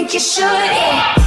think you should. Yeah.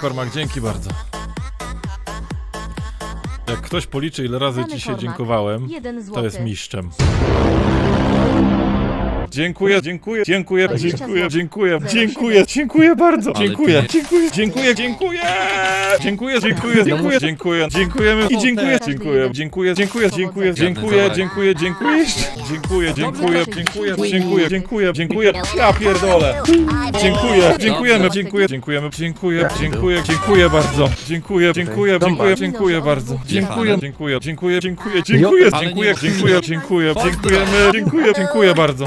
Kormak, dzięki bardzo. Jak ktoś policzy, ile razy Dany dzisiaj Kormak, dziękowałem, jeden to jest mistrzem. Dziękuję, dziękuję, dziękuję, 20 dziękuję, złotych. dziękuję, dziękuję, dziękuję bardzo. Ale Dziękuję, dziękuję, dziękuję, dziękuję. Dziękuję, dziękuję, dziękuję, dziękuję, dziękujemy i dziękuję, dziękuję, dziękuję, dziękuję, dziękuję, dziękuję, dziękuję, dziękuję, jeszcze. dziękuję, dziękuję, dziękuję, dziękuję, dziękuję, dziękuję, ja pierdolę. Dziękuję, dziękujemy, dziękuję, dziękujemy, dziękuję, dziękuję, dziękuję bardzo. Dziękuję, dziękuję, dziękuję, dziękuję bardzo. Dziękuję, dziękuję, dziękuję, dziękuję, dziękuję, dziękuję, dziękuję, dziękuję, dziękujemy, dziękuję, dziękuję bardzo.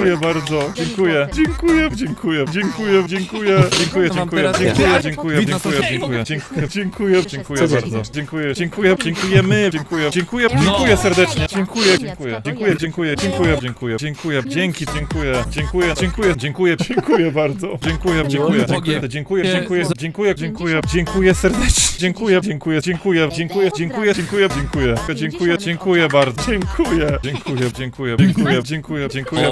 bardzo, dziękuję, dziękuję, dziękuję, dziękuję, dziękuję, dziękuję, dziękuję, dziękuję, dziękuję, dziękuję, dziękuję, dziękuję, dziękuję, dziękuję bardzo, dziękuję, dziękuję, dziękujemy, dziękuję, dziękuję, dziękuję serdecznie, dziękuję, dziękuję, dziękuję, dziękuję, dziękuję, dziękuję, dziękuję, dzięki, dziękuję, dziękuję, dziękuję, dziękuję, dziękuję bardzo, dziękuję, dziękuję, dziękuję, dziękuję, dziękuję, dziękuję, dziękuję, dziękuję serdecznie, dziękuję, dziękuję, dziękuję, dziękuję, dziękuję, dziękuję, dziękuję, dziękuję, dziękuję bardzo, dziękuję, dziękuję, dziękuję, dziękuję, dziękuję, dziękuję,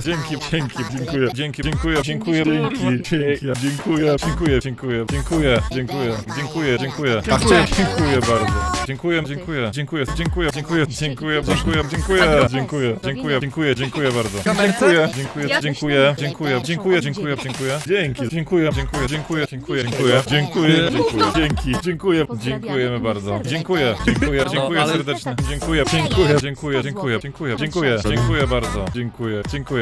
dzięki, dzięki, dziękuję, dzięki, dziękuję, dziękuję, dzięki, dzięki, dziękuję, dziękuję, dziękuję, dziękuję, dziękuję, dziękuję, dziękuję, dziękuję, dziękuję bardzo, dziękuję, dziękuję, dziękuję, dziękuję, dziękuję, dziękuję, dziękuję, dziękuję, dziękuję, dziękuję, dziękuję, dziękuję bardzo, dziękuję, dziękuję, dziękuję, dziękuję, dziękuję, dziękuję, dziękuję, dzięki, dziękuję, dziękuję, dziękuję, dziękuję, dziękuję, dziękuję, dziękuję, dzięki, dziękuję, dziękujemy bardzo, dziękuję, dziękuję, dziękuję serdecznie, dziękuję, dziękuję, dziękuję, dziękuję, dziękuję, dziękuję, dziękuję bardzo, dziękuję, dziękuję,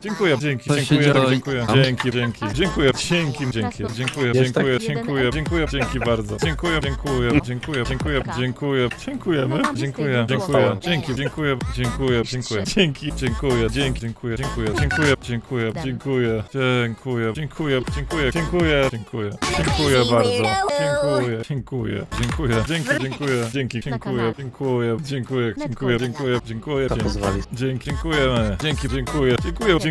dziękuję, dzięki, się dziękuję, dzieje? dziękuję, dzięki, dzięki, dziękuję, dzięki, dzięki, dziękuję, dziękuję, dziękuję, dziękuję, dzięki bardzo, dziękuję, dziękuję, dziękuję, dziękuję, dziękuję, dziękujemy, dziękuję, dziękuję, dzięki, dziękuję, dziękuję, dziękuję, dzięki, dziękuję, dzięki, dziękuję, dziękuję, dziękuję, dziękuję, dziękuję, dziękuję, dziękuję, dziękuję, dziękuję, dziękuję, dziękuję bardzo, dziękuję, dziękuję, dziękuję, dzięki, dziękuję, dzięki, dziękuję, dziękuję, dziękuję, dziękuję, dziękuję, dziękuję, dziękuję, dzięki, dziękujemy, dzięki, dziękuję, dziękuję, dziękuję,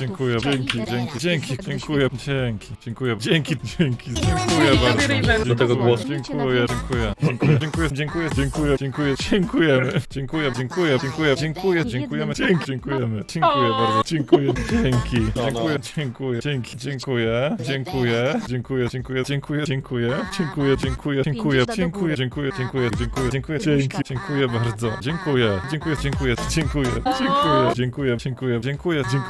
dziękuję, dzięki, dzięki, dzięki, dziękuję, dzięki, dziękuję, dzięki, dzięki, dziękuję bardzo, Do tego głosu. dziękuję, dziękuję, dziękuję, dziękuję, dziękuję, dziękuję, dziękuję, dziękujemy, dziękuję, dziękuję, dziękuję, dziękuję, dziękujemy, dzięki, dziękujemy, dziękuję bardzo, dziękuję, dzięki, dziękuję, dziękuję, dzięki, dziękuję, dziękuję, dziękuję, dziękuję, dziękuję, dziękuję, dziękuję, dziękuję, dziękuję, dziękuję, dziękuję, dziękuję, dziękuję, dziękuję, dzięki, dziękuję bardzo, dziękuję, dziękuję, dziękuję, dziękuję, dziękuję, dziękuję, dziękuję, dziękuję, dziękuję,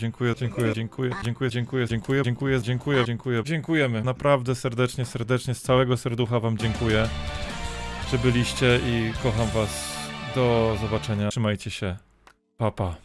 dziękuję, dziękuję, dziękuję, dziękuję, dziękuję, dziękuję, dziękuję, dziękuję, dziękuję, dziękujemy, naprawdę serdecznie, serdecznie, z całego serducha wam dziękuję, że byliście i kocham was. Do zobaczenia. Trzymajcie się. Papa.